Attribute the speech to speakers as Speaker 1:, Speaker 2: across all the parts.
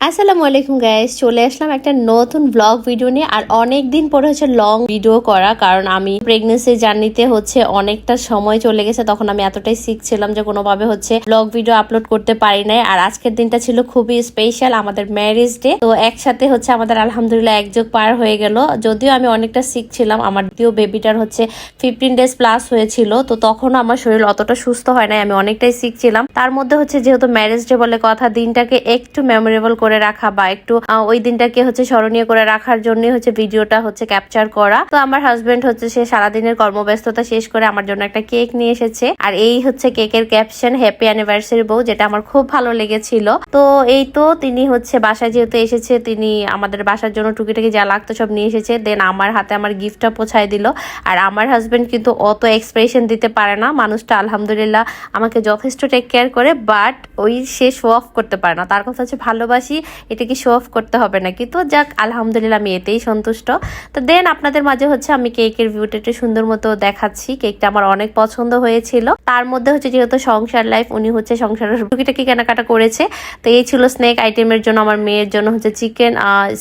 Speaker 1: আসসালামু আলাইকুম গাইস চলে আসলাম একটা নতুন ব্লগ ভিডিও নিয়ে, আর অনেক দিন পরে হচ্ছে লং ভিডিও করা, কারণ আমি প্রেগনেন্সি জার্নিতে হচ্ছে অনেকটা সময় চলে গেছে। তখন আমি এতটাই শিখছিলাম যে কোনোভাবে হচ্ছে ব্লগ ভিডিও আপলোড করতে পারি নাই। আর আজকের দিনটা ছিল খুবই স্পেশাল আমাদের ম্যারেজ ডে তো একসাথে হচ্ছে আমাদের আলহামদুলিল্লাহ এক যুগ পার হয়ে গেল। যদিও আমি অনেকটা শিখছিলাম আমার দ্বিতীয় বেবিটার হচ্ছে ফিফটিন ডেজ প্লাস হয়েছিল। তো তখনও আমার শরীর অতটা সুস্থ হয় নাই, আমি অনেকটাই শিখছিলাম তার মধ্যে হচ্ছে যেহেতু ম্যারেজ ডে বলে কথা, দিনটাকে একটু মেমোরেবল করে রাখা বা একটু ওই দিনটাকে হচ্ছে স্মরণীয় করে রাখার জন্য হচ্ছে ভিডিওটা হচ্ছে ক্যাপচার করা। তো আমার হাজবেন্ড হচ্ছে সে সারাদিনের কর্মব্যস্ততা শেষ করে আমার জন্য একটা কেক নিয়ে এসেছে। আর এই হচ্ছে কেকের ক্যাপশন হ্যাপি অ্যানিভার্সারি বউ, যেটা আমার খুব ভালো লেগেছিল। তো এই তো তিনি হচ্ছে বাসায় যেহেতু এসেছে, তিনি আমাদের বাসার জন্য টুকিটাকি যা লাগতো সব নিয়ে এসেছে। দেন আমার হাতে আমার গিফটটা পৌঁছায় দিল। আর আমার হাজবেন্ড কিন্তু অত এক্সপ্রেশন দিতে পারে না। মানুষটা আলহামদুলিল্লাহ আমাকে যথেষ্ট টেক কেয়ার করে বাট ওই সে শো অফ করতে পারে না। তার কথা হচ্ছে ভালোবাসি এটা কি শো অফ করতে হবে নাকি? তো যাক, আলহামদুলিল্লাহ আমি এতেই সন্তুষ্ট। তো দেন আপনাদের মাঝে হচ্ছে আমি কেকের ভিউটা একটু সুন্দর মতো দেখাচ্ছি। কেকটা আমার অনেক পছন্দ হয়েছিল। তার মধ্যে হচ্ছে যেহেতু সংসার লাইফ উনি হচ্ছে সংসারের টুকিটাকি কেনাকাটা করেছে। তো এই ছিল স্নেক আইটেমের জন্য আমার মেয়ের জন্য হচ্ছে চিকেন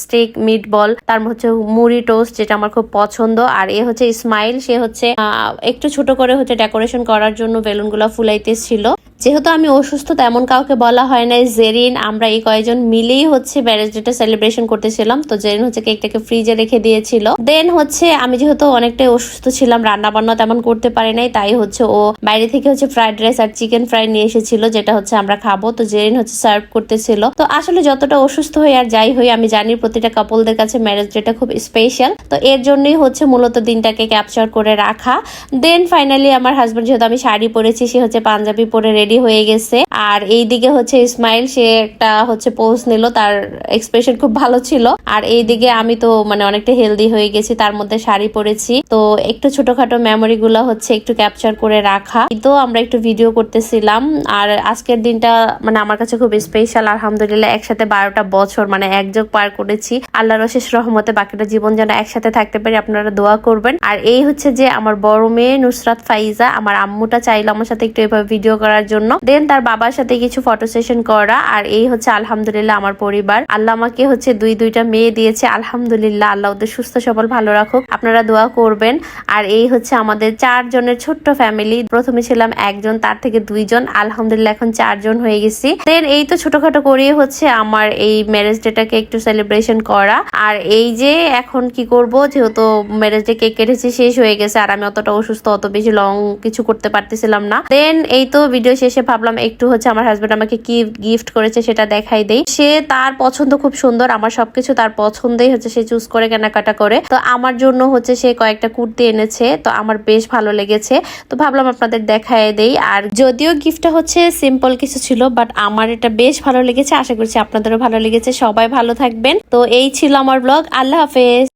Speaker 1: স্টেক মিট বল তার হচ্ছে মুড়ি টোস্ট যেটা আমার খুব পছন্দ। আর এ হচ্ছে স্মাইল সে হচ্ছে একটু ছোট করে হচ্ছে ডেকোরেশন করার জন্য বেলুনগুলো ফুলাইতেছিল। যেহেতু আমি অসুস্থ, তেমন কাউকে বলা হয় নাই। জেরিন, আমরা এই কয়েকজন মিলেই হচ্ছে ম্যারেজ ডেটা সেলিব্রেশন করতেছিলাম। তো জেরিন হচ্ছে কেকটাকে ফ্রিজে রেখে দিয়েছিল। দেন হচ্ছে আমি যেহেতু অনেকটাই অসুস্থ ছিলাম রান্না বান্না তেমন করতে পারি নাই, তাই হচ্ছে ও বাইরে থেকে হচ্ছে ফ্রাইড রাইস আর চিকেন ফ্রাই নিয়ে এসেছিল, যেটা হচ্ছে আমরা খাব। তো জেরিন হচ্ছে সার্ভ করতেছিল। তো আসলে যতটা অসুস্থ হই আর যাই হই, আমি জানি প্রতিটা কাপলদের কাছে ম্যারেজ ডেটা খুব স্পেশাল তো এর জন্যই হচ্ছে মূলত দিনটাকে ক্যাপচার করে রাখা। দেন ফাইনালি আমার হাজব্যান্ড যেহেতু আমি শাড়ি পরেছি, সে হচ্ছে পাঞ্জাবি পরে রেডি হয়ে গেছে। আর এইদিকে হচ্ছে ইসমাইল, সে একটা হচ্ছে পোস্ট নিল, তার এক্সপ্রেশন খুব ভালো ছিল। আর এইদিকে আমি তো মানে অনেকটা হেলদি হয়ে গেছি, তার মধ্যে শাড়ি পরেছি। তো একটু ছোটখাটো মেমোরি গুলো হচ্ছে একটু ক্যাপচার করে রাখা। তো আমরা একটু ভিডিও করতেছিলাম। আর আজকের দিনটা মানে আমার কাছে খুব স্পেশাল আলহামদুলিল্লাহ, একসাথে বারোটা বছর মানে একযোগ পার করেছি। আল্লাহর অশেষ রহমতে বাকিটা জীবন যেন একসাথে থাকতে পারি, আপনারা দোয়া করবেন। আর এই হচ্ছে যে আমার বড় মেয়ে নুসরাত ফাইজা, আমার আম্মুটা চাইলো আমার সাথে একটু এভাবে ভিডিও করার জন্য। দেন তার বাবার সাথে কিছু ফটো সেশন করা। আর এই হচ্ছে আলহামদুলিল্লাহ আমার পরিবার। আল্লাহ আমাকে হচ্ছে দুই, দুইটা মেয়ে দিয়েছে। আলহামদুলিল্লাহ আল্লাহ ওদের সুস্থ সবল ভালো রাখুক। আপনারা দোয়া করবেন। আর এই হচ্ছে আমাদের চারজনের ছোট্ট ফ্যামিলি প্রথমে ছিলাম একজন, তার থেকে দুইজন। আলহামদুলিল্লাহ এখন চারজন হয়ে গেছি। দেন এই তো ছোটখাটো করিয়ে হচ্ছে আমার এই ম্যারেজ ডেটাকে একটু সেলিব্রেশন করা। আর এই যে এখন কি করব, যেহেতু ম্যারেজ ডে কেক কেটেছি, শেষ হয়ে গেছে। আর আমি অতটা অসুস্থ, অত বেশি লং কিছু করতে পারতেছিলাম না। দেন এই তো ভিডিও শেষে ভাবলাম একটু হচ্ছে আমার হাজবেন্ড আমাকে কি গিফট করেছে সেটা দেখাই দেই। সে তার পছন্দ খুব সুন্দর, আমার সবকিছু তার পছন্দেই হচ্ছে সে চুজ করে, কেনাকাটা করে। তো আমার জন্য হচ্ছে সে কয়েকটা কুর্তি এনেছে, তো আমার বেশ ভালো লেগেছে। তো ভাবলাম আপনাদের দেখাই দেই। আর যদিও গিফটটা হচ্ছে সিম্পল কিছু ছিল বাট আমার এটা বেশ ভালো লেগেছে। আশা করছি আপনাদেরও ভালো লেগেছে। সবাই ভালো থাকবেন। তো এই ছিল আমার ব্লগ আল্লাহ হাফেজ।